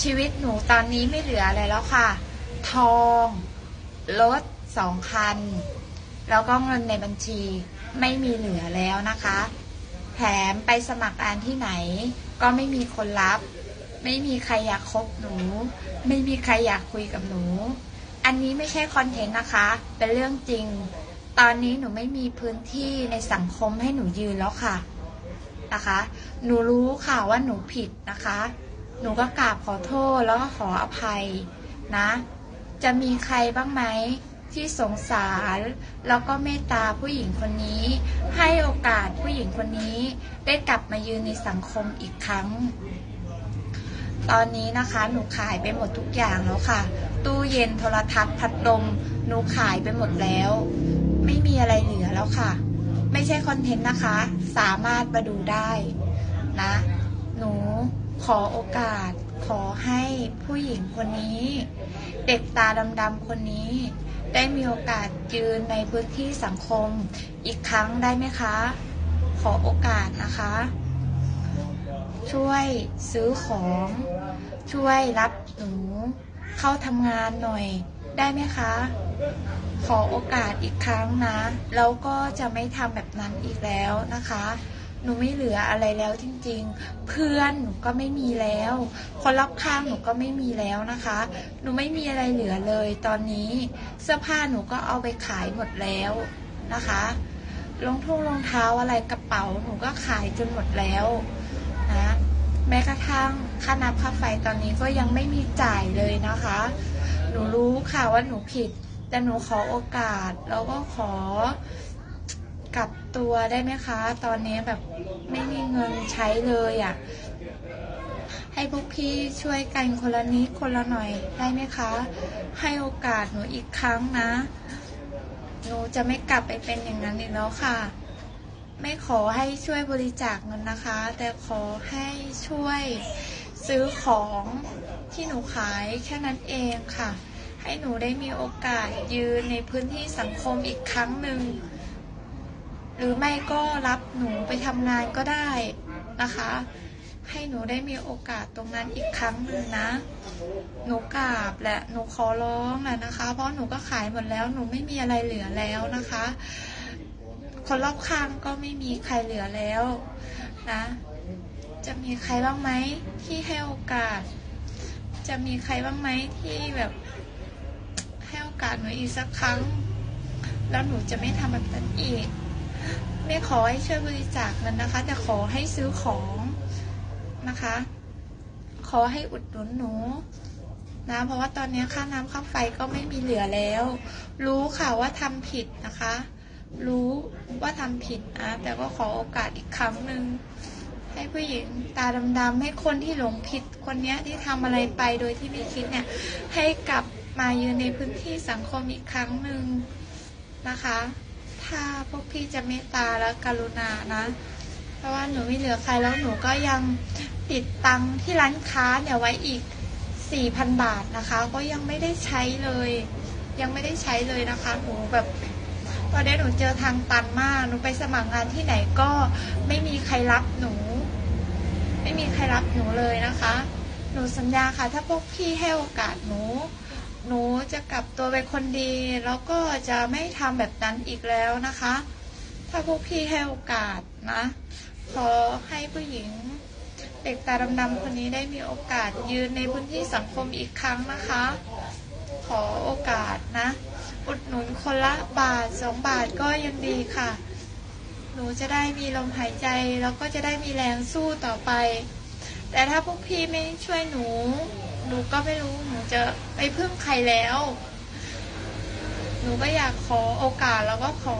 ชีวิตหนูตอนนี้ไม่เหลืออะไรแล้วค่ะ ทองรถสองคัน แล้วก็เงินในบัญชีไม่มีเหลือแล้วนะคะ แถมไปสมัครงานที่ไหน ก็ไม่มีคนรับ ไม่มีใครอยากคบหนู ไม่มีใครอยากคุยกับหนู อันนี้ไม่ใช่คอนเทนต์นะคะ เป็นเรื่องจริง ตอนนี้หนูไม่มีพื้นที่ในสังคมให้หนูยืนแล้วค่ะนะคะ หนูรู้ค่ะว่าหนูผิดนะคะ หนูก็กราบขอโทษแล้วก็ขออภัยนะ จะมีใครบ้างไหมที่สงสารแล้วก็เมตตาผู้หญิงคนนี้ ให้โอกาสผู้หญิงคนนี้ได้กลับมายืนในสังคมอีกครั้ง ตอนนี้นะคะหนูขายไปหมดทุกอย่างแล้วค่ะ ตู้เย็นโทรทัศน์พัดลมหนูขายไปหมดแล้ว ไม่มีอะไรเหลือแล้วค่ะ ไม่ใช่คอนเทนต์นะคะ สามารถมาดูได้ อโอกาสขอให้ผู้หญิงคนนี้ เด็กตาดำๆคนนี้ ได้มีโอกาสยืนในพื้นที่สังคมอีกครั้งได้ไหมคะ ขอโอกาสนะคะ ช่วยซื้อของ ช่วยรับหนูเข้าทำงานหน่อยได้ไหมคะ ขอโอกาสอีกครั้งนะ แล้วก็จะไม่ทำแบบนั้นอีกแล้วนะคะ หนูไม่เหลืออะไรแล้วจริงๆ เพื่อนหนูก็ไม่มีแล้ว คนรอบข้างหนูก็ไม่มีแล้วนะคะ หนูไม่มีอะไรเหลือเลยตอนนี้เสื้อผ้าหนูก็เอาไปขายหมดแล้วนะคะรองทุ่งรองเท้าอะไรกระเป๋าหนูก็ขายจนหมดแล้วนะแม้กระทั่งค่าน้ำค่าไฟตอนนี้ก็ยังไม่มีจ่ายเลยนะคะ หนูรู้ค่ะว่าหนูผิด แต่หนูขอโอกาสแล้วก็ขอ กลับตัวได้ไหมคะ ตอนนี้แบบไม่มีเงินใช้เลยอะ่ะ ให้พวกพี่ช่วยกันคนละนิดคนละหน่อยได้ไหมคะ ให้โอกาสหนูอีกครั้งนะ หนูจะไม่กลับไปเป็นอย่างนั้นอีกแล้วค่ะ ไม่ขอให้ช่วยบริจาคเงินนะคะ แต่ขอให้ช่วยซื้อของที่หนูขายแค่นั้นเองค่ะ ให้หนูได้มีโอกาสยืนในพื้นที่สังคมอีกครั้งหนึ่ง หรือไม่ก็รับหนูไปทำงานก็ได้นะคะ ให้หนูได้มีโอกาสตรงนั้นอีกครั้งหนึ่งนะ หนูกราบและหนูขอร้องแหละนะคะ เพราะหนูก็ขายหมดแล้วหนูไม่มีอะไรเหลือแล้วนะคะ คนรอบข้างก็ไม่มีใครเหลือแล้วนะ จะมีใครบ้างไหมที่ให้โอกาส จะมีใครบ้างไหมที่แบบให้โอกาสหนูอีกสักครั้ง แล้วหนูจะไม่ทำแบบนั้นอีก ไม่ขอให้ช่วยบริจาคเงินนะคะ แต่ขอให้ซื้อของนะคะ ขอให้อุดหนุนหนูนะเพราะว่าตอนนี้ค่าน้ำค่าไฟก็ไม่มีเหลือแล้ว รู้ค่ะว่าทำผิดนะคะ รู้ว่าทำผิดนะแต่ก็ขอโอกาสอีกครั้งหนึ่งให้ผู้หญิงตาดำๆให้คนที่หลงผิดคนเนี้ยที่ทำอะไรไปโดยที่ไม่คิดเนี่ย ให้กลับมายืนในพื้นที่สังคมอีกครั้งหนึ่งนะคะ ถ้าพวกพี่จะเมตตาและกรุณานะ เพราะว่าหนูไม่เหลือใครแล้วหนูก็ยังติดตังที่ร้านค้าเนี่ยไว้อีก 4,000 บาทนะคะ ก็ยังไม่ได้ใช้เลย ยังไม่ได้ใช้เลยนะคะหนูแบบตอนนี้หนูเจอทางตันมากหนูไปสมัครงานที่ไหนก็ไม่มีใครรับหนู ไม่มีใครรับหนูเลยนะคะ หนูสัญญาค่ะ ถ้าพวกพี่ให้โอกาสหนู หนูจะกลับตัวเป็นคนดี แล้วก็จะไม่ทำแบบนั้นอีกแล้วนะคะ ถ้าพวกพี่ให้โอกาสนะ ขอให้ผู้หญิงเด็กตาดำๆคนนี้ได้มีโอกาสยืนในพื้นที่สังคมอีกครั้งนะคะ ขอโอกาสนะ อุดหนุนคนละบาทสองบาทก็ยังดีค่ะ หนูจะได้มีลมหายใจ แล้วก็จะได้มีแรงสู้ต่อไป แต่ถ้าพวกพี่ไม่ช่วยหนู หนูก็ไม่รู้หนูจะไปพึ่งใครแล้วหนูก็อยากขอโอกาสแล้วก็ขอ